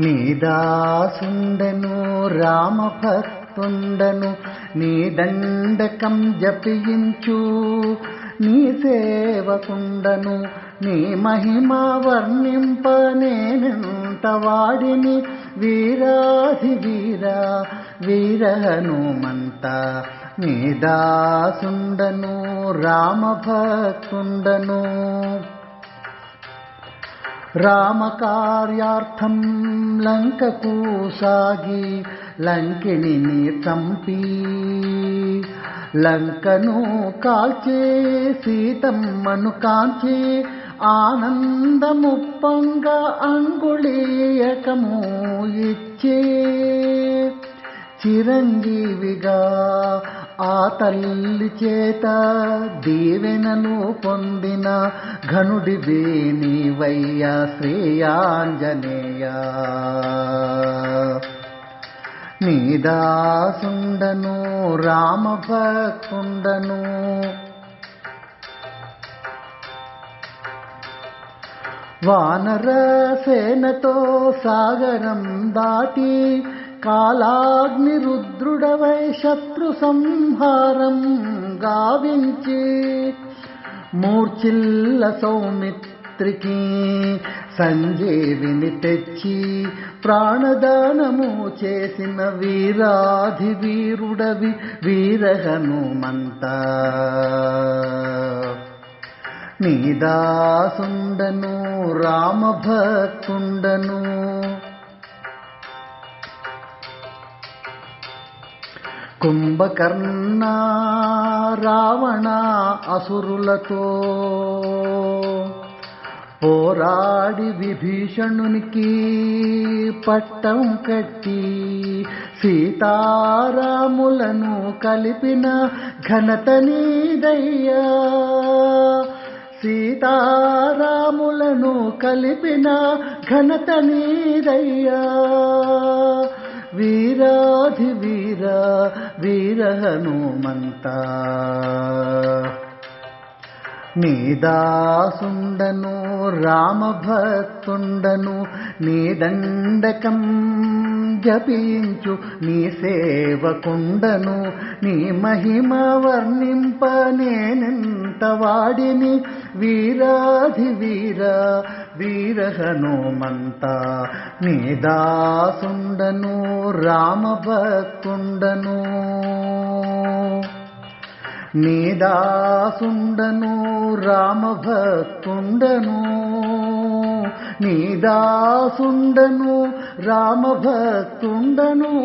నీదాసుండను రామభక్తుండను నీ దండకం జపించు నీ సేవకుండను నీ మహిమ వర్ణింప నేనెంత వాడిని? వీరాధి వీరా వీర హనుమంత నీ దాసుండను రామభక్తుండను. రామకార్యార్థం లంకకు సాగి లంకిణిని చంపి లంకను కాల్చే సీతమ్మను కాంచి ఆనందము పొంగ అంగుళీయకము ఇచ్చే చిరంజీవిగా ఆ తల్లి చేత దీవెనను పొందిన ఘనుడి వేణివయ్య శ్రేయాంజనేయ. నీదాసుండను రామభక్తుండను వానర సేనతో సాగరం దాటి కాలాగ్ని రుద్రుడవై శత్రు సంహారం గావించి మూర్చిల్ల సౌమిత్రికి సంజీవిని తెచ్చి ప్రాణదానము చేసిన వీరాధి వీరుడవి వీర హనుమంత నీదాసుండను రామభక్తుండను కుంభకర్ణ రావణ అసురులతో పోరాడి విభీషణునికి పట్టం కట్టి సీతారాములను కలిపిన ఘనత నీదయ్యా. సీతారాములను కలిపిన ఘనత నీదయ్యా. వీరాధి వీర వీర హనుమంత నీదాసుండను రామభక్తుండను నీ దండకం జపించు నీ సేవకుండను నీ మహిమ వర్ణింప నేనెంత వాడిని? వీరాధి వీర వీర హనుమంత నీదాసుండను రామభక్తుండను. నీదాసుండను రామభక్తుండను. నీదాసుండను రామభక్తుండను.